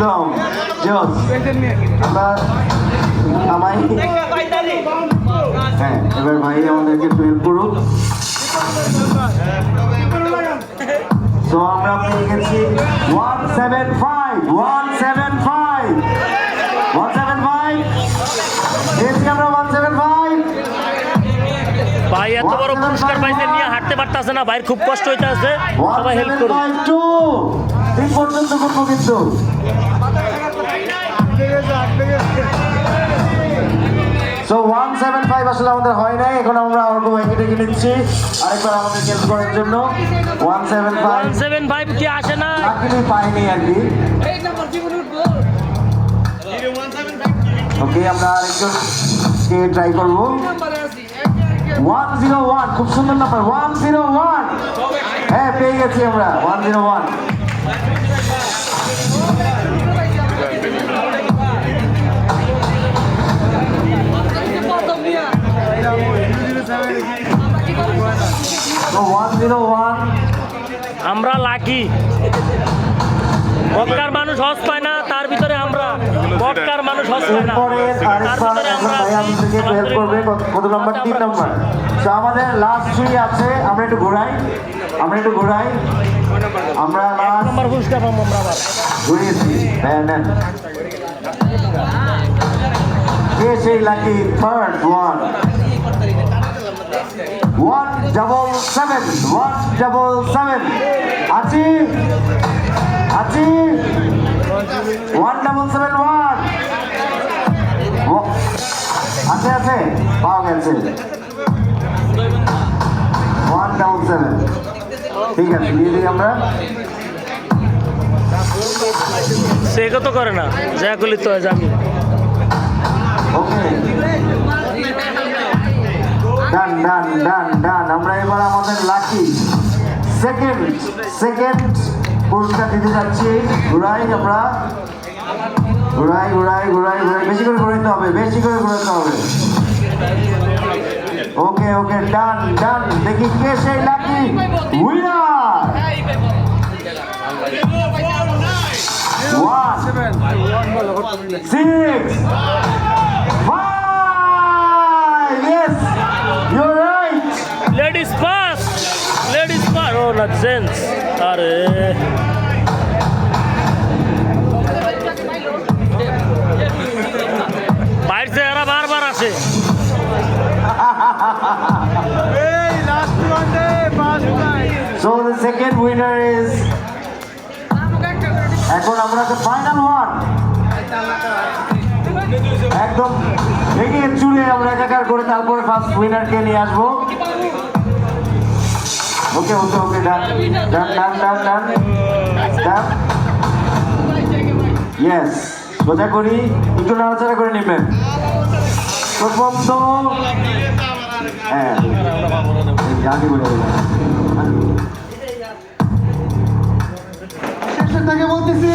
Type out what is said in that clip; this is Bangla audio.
একদম জোস। আমরা আমাই হ্যাঁ এবার ভাই আমাদেরকে হেল্প করুন তো আমরা পেয়ে গেছি one seven five one seven five one seven five পেয়েছি আমরা ওয়ান সেভেন ফাইভ ভাই এত বড় পুরস্কার পাইছে নিয়ে হাঁটতে পারতাছে না ভাইয়ের খুব কষ্ট হইতে আছে সবাই হেল্প করুন তিন পর্যন্ত করব কিন্তু। সো ওয়ান সেভেন ফাইভ আসলে আমাদের হয় নাই। এখন আমরা অর্ক ভাইকে ডেকে নিচ্ছি। আরেকবার আমাদের হেল্প করার জন্য। One seven five seven five কি আসে না? চাকরি পাইনি আর কি। ওকে আমরা আরেকজনকে ট্রাই করব? ওয়ান জিরো ওয়ান খুব সুন্দর নাম্বার ওয়ান জিরো ওয়ান হ্যাঁ পেয়ে গেছি আমরা। ওয়ান জিরো ওয়ান আমরা লাকি বটকার মানুষ হস পায় না তার ভিতরে আমরা। বটকার মানুষ হস পায় না। তার ভিতরে আমরা করবে কত- নাম্বার তিন নাম্বার তো আমাদের লাস্ট থ্রি আছে আমরা একটু ঘোরাই। আমরা একটু ঘোরাই। আমরা লাস্ট নাম্বার পাবো আমরা আবার। ঘুরিয়েছি। হ্যাঁ নেন। কে সেই lucky third one one double seven one double seven আছি আছি ওয়ান ডাবল সেভেন ওয়ান আছে আছে পাওয়া গেছে। ওয়ান ডাবল সেভেন ঠিক আছে দিয়ে দিই আমরা। সে কত করে না? যা করলি তো জানি ওকে ডান ডান ডান। আমরা এবার আমাদের লাকি। সেকেন্ড সেকেন্ড পুরস্কার দিতে যাচ্ছি। ঘুরাই আমরা। ঘুরাই ঘুরাই ঘুরাই ঘুরাই। বেশি করে ঘুরাইতে হবে বেশি করে ঘুরাইতে হবে। ওকে ওকে ডান ডান। দেখি কে সেই lucky? Winner. One. six, ladies pass ladies pass ও না জেন্টস আরে বাইর চেহারা বারবার আসে। So the second winner is. এখন আমরা the final one. একদম ভেঙে চুরে আমরা একাকার করে তারপরে ফার্স্ট উইনারকে নিয়ে আসব। ওকে ওকে ওকে, ডান ডান ডান ডান ডান ডান। ইয়েস সোজা করি, একটু নাড়াচাড়া করে নেবেন। প্রথম তো হ্যাঁ জানি বলে বলতেছি।